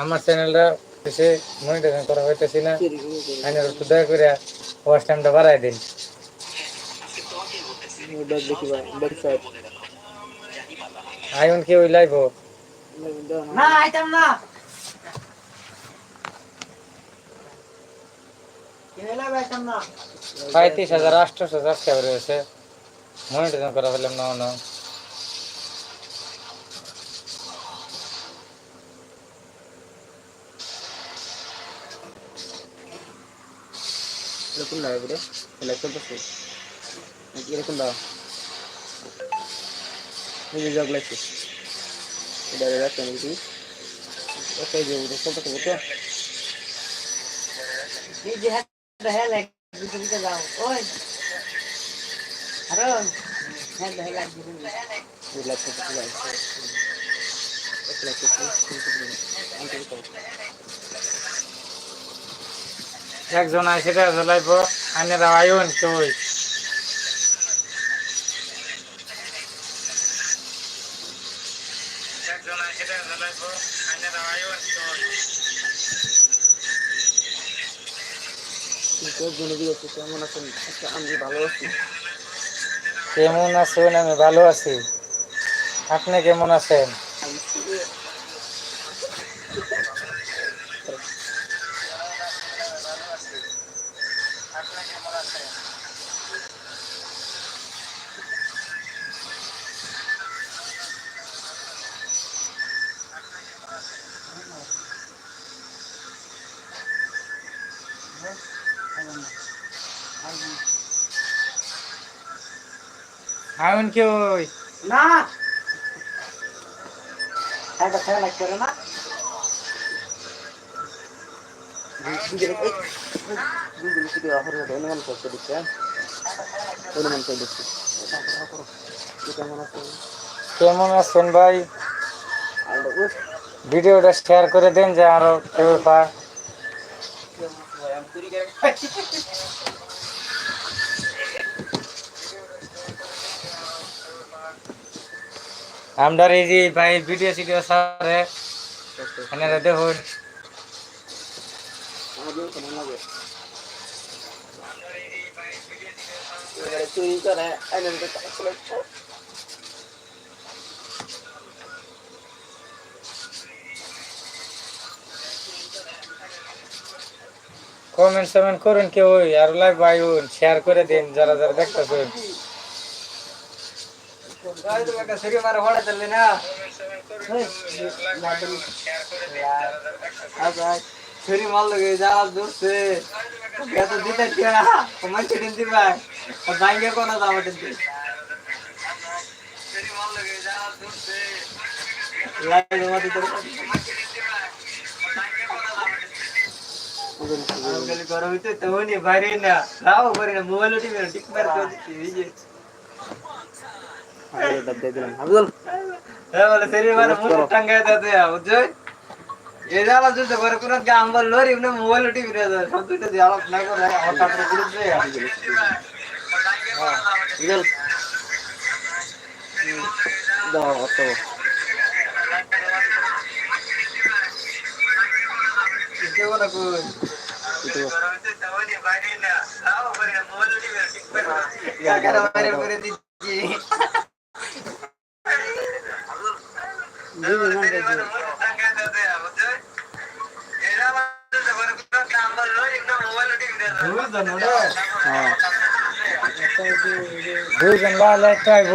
আমার চ্যানেলটা বেশি মনিটাইজেশন করা হইতেছি না। আমি একটু দয়া করে ওয়াচ টাইমটা বাড়াই দিন। আইন কি ওই লাইভ না আইতাম না। পঁয়ত্রিশ হাজার আটশোশো সাবস্ক্রাইবার হয়েছে। মনিটাইজেশন করা হলাম না। এরকম না এবারে চলতেছে নাকি এরকম দাও এই যে জগ লাগছে এটা রাখতে নাকি ওকে যে উঠে চলতেছে বুঝছ এই যে হাত হে লাগ দিতে দিতে যাও ওই হ্যাঁ লাগছে আন্তরিক একজন আছে সেটা লাইভ আইনেরা আইন কই একজন আছে সেটা লাইভ আইনেরা আইন কই কিন্তু জনগণ আছে কেমন আছেন? আচ্ছা আমি ভালো আছি। কেমন আছেন? আমি ভালো আছি। আপনি কেমন আছেন? আইন কি ওই? না। এটা খেলা করে না। অনুমান করতে দিচ্ছে অনুমান করে দিচ্ছি কেমন আছেন ভাই? ভিডিওটা শেয়ার করে দেন যে আরও কেউ পায়। আমরা এই যে ভাই ভিডিও সিডিও সারে এনারা দেখুন। চুরি করে কমেন্ট সমেন্ট করুন কেউ, আর লাইভ আইন শেয়ার করে দিন, যারা যারা দেখতেছেন। ছুরি মাল লগে যারা দূরছে এত দিতে টিয়া তোমার ছেড়ে দিবা বাইঙ্গে কোন দাম দিতে লাইভ মাটি তো গলি গরম হইতে তোনি বাইরে না রাও করে না মোবাইল টিভি টিক মার করে দিতে এই যে ডাব দিয়ে দিলাম আব্দুল বলে সেরি মানে মুখ টাঙ্গায় দিতে বুঝছ এই জালা যদি করে কোন গাম বল লরি না মোবাইল টিভি রে সব দুটো দিয়ে না করে আমার কাপড়গুলো দে আব্দুল দাও অত দেবো না কই itu হ্যাঁ আইব।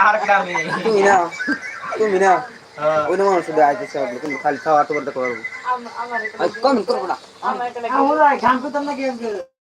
আর কামি তুমি না তুমি না ওই না মানুষ দিয়ে আইতেছে আপনি তুমি খালি খাওয়া তো বলতে পারব কম করব না। আমরা গান করতাম না গেম করে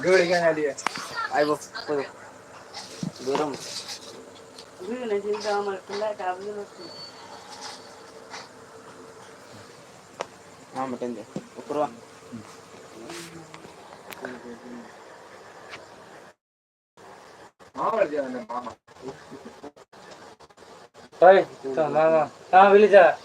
വിളിച്ചാ വിളിക്കാൻ ആ മാമ? വിളിച്ചാ.